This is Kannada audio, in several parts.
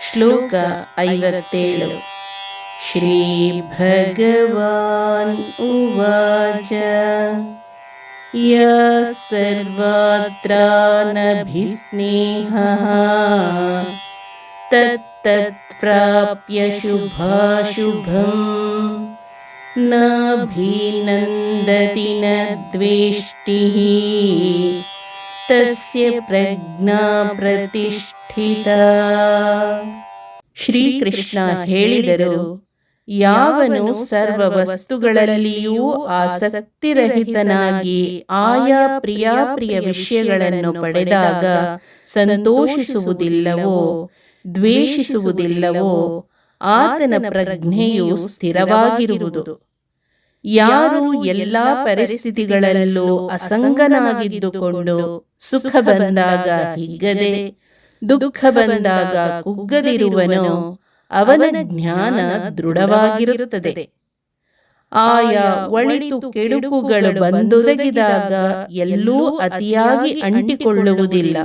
श्लोक ऐवते श्रीभगवान् उवाच। यः सर्वात्रा नभिस्नेहः तत्तत्प्राप्य शुभाशुभं न भिनन्दति न द्वेष्टिः ತಸ್ಯ ಪ್ರಜ್ಞಾ ಪ್ರತಿಷ್ಠಿತ ಶ್ರೀಕೃಷ್ಣ ಹೇಳಿದರು, ಯಾವನು ಸರ್ವ ವಸ್ತುಗಳಲ್ಲಿಯೂ ಆಸಕ್ತಿರಹಿತನಾಗಿ ಆಯಾ ಪ್ರಿಯಾಪ್ರಿಯ ವಿಷಯಗಳನ್ನು ಪಡೆದಾಗ ಸಂತೋಷಿಸುವುದಿಲ್ಲವೋ, ದ್ವೇಷಿಸುವುದಿಲ್ಲವೋ, ಆತನ ಪ್ರಜ್ಞೆಯು ಸ್ಥಿರವಾಗಿರುವುದು. ಯಾರು ಎಲ್ಲಾ ಪರಿಸ್ಥಿತಿಗಳಲ್ಲೂ ಅಸಂಗನಾಗಿದ್ದುಕೊಂಡು ಸುಖ ಬಂದಾಗ ಹಿಗ್ಗದೆ ದುಃಖ ಬಂದಾಗ ಕುಗ್ಗದಿರುವನೋ ಅವನ ಜ್ಞಾನ ದೃಢವಾಗಿರುತ್ತದೆ. ಆಯಾ ಒಳಿತು ಕೆಡುಕುಗಳು ಬಂದೊದಗಿದಾಗ ಎಲ್ಲೂ ಅತಿಯಾಗಿ ಅಂಟಿಕೊಳ್ಳುವುದಿಲ್ಲ.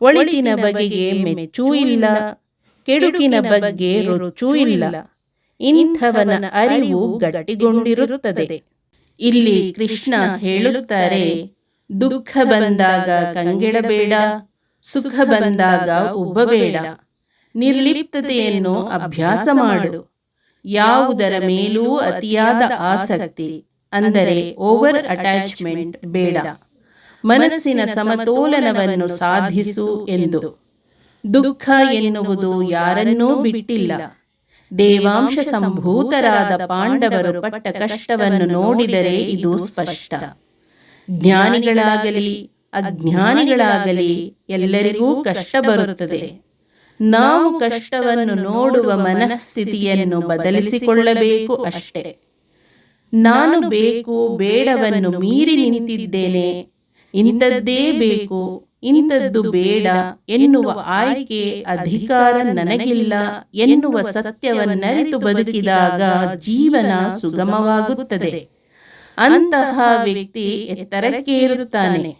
ಒಳಿತಿನ ಬಗೆಗೆ ಮೆಚ್ಚೂ ಇಲ್ಲ ಕೆಡುಕಿನ ಬಗ್ಗೆ ರುಚೂ ಇಲ್ಲ ಇಂಥವನ ಅರಿವು ಗಟ್ಟಿಗೊಂಡಿರುತ್ತದೆ. ಇಲ್ಲಿ ಕೃಷ್ಣ ಹೇಳುತ್ತಾರೆ, ದುಃಖ ಬಂದಾಗ ಕಂಗೆಡಬೇಡ, ಸುಖ ಬಂದಾಗ ಉಬ್ಬಬೇಡ. ನಿರ್ಲಿಪ್ತತೆಯನ್ನು ಅಭ್ಯಾಸ ಮಾಡು. ಯಾವುದರ ಮೇಲೂ ಅತಿಯಾದ ಆಸಕ್ತಿ, ಅಂದರೆ ಓವರ್ ಅಟ್ಯಾಚ್ಮೆಂಟ್ ಬೇಡ. ಮನಸ್ಸಿನ ಸಮತೋಲನವನ್ನು ಸಾಧಿಸು ಎಂದು. ದುಃಖ ಎನ್ನುವುದು ಯಾರನ್ನೂ ಬಿಟ್ಟಿಲ್ಲ. ದೇವಾಂಶ ಸಂಭೂತರಾದ ಪಾಂಡವರು ಪಟ್ಟ ಕಷ್ಟವನ್ನು ನೋಡಿದರೆ ಇದು ಸ್ಪಷ್ಟ. ಜ್ಞಾನಿಗಳಾಗಲಿ ಅಜ್ಞಾನಿಗಳಾಗಲಿ ಎಲ್ಲರಿಗೂ ಕಷ್ಟ ಬರುತ್ತದೆ. ನಾವು ಕಷ್ಟವನ್ನು ನೋಡುವ ಮನಸ್ಥಿತಿಯನ್ನು ಬದಲಿಸಿಕೊಳ್ಳಬೇಕು ಅಷ್ಟೇ. ನಾನು ಬೇಕು ಬೇಡವನ್ನು ಮೀರಿ ನಿಂತಿದ್ದೇನೆ ಇಂಥದ್ದೇ ಬೇಕು ಇಂಥದ್ದು ಬೇಡ ಎನ್ನುವ ಆಯ್ಕೆ ಅಧಿಕಾರ ನನಗಿಲ್ಲ ಎನ್ನುವ ಸತ್ಯವನ್ನರಿತು ಬದುಕಿದಾಗ ಜೀವನ ಸುಗಮವಾಗುತ್ತದೆ. ಅಂತಹ ವ್ಯಕ್ತಿ ಎತ್ತರಕ್ಕೇರುತ್ತಾನೆ.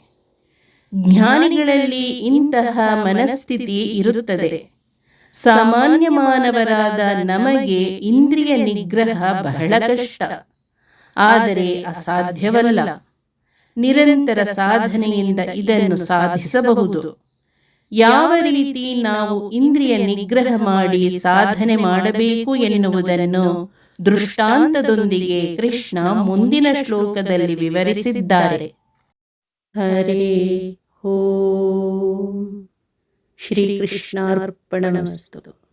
ಜ್ಞಾನಿಗಳಲ್ಲಿ ಇಂತಹ ಮನಸ್ಥಿತಿ ಇರುತ್ತದೆ. ಸಾಮಾನ್ಯ ಮಾನವರಾದ ನಮಗೆ ಇಂದ್ರಿಯ ನಿಗ್ರಹ ಬಹಳ ಕಷ್ಟ. ಆದರೆ ಅಸಾಧ್ಯವಲ್ಲ. ನಿರಂತರ ಸಾಧನೆಯಿಂದ ಇದನ್ನು ಸಾಧಿಸಬಹುದು. ಯಾವ ರೀತಿ ನಾವು ಇಂದ್ರಿಯ ನಿಗ್ರಹ ಮಾಡಿ ಸಾಧನೆ ಮಾಡಬೇಕು ಎನ್ನುವುದನ್ನು ದೃಷ್ಟಾಂತದೊಂದಿಗೆ ಕೃಷ್ಣ ಮುಂದಿನ ಶ್ಲೋಕದಲ್ಲಿ ವಿವರಿಸಿದ್ದಾರೆ. ಹರೇ ಓಂ. ಶ್ರೀಕೃಷ್ಣಾರ್ಪಣಮಸ್ತು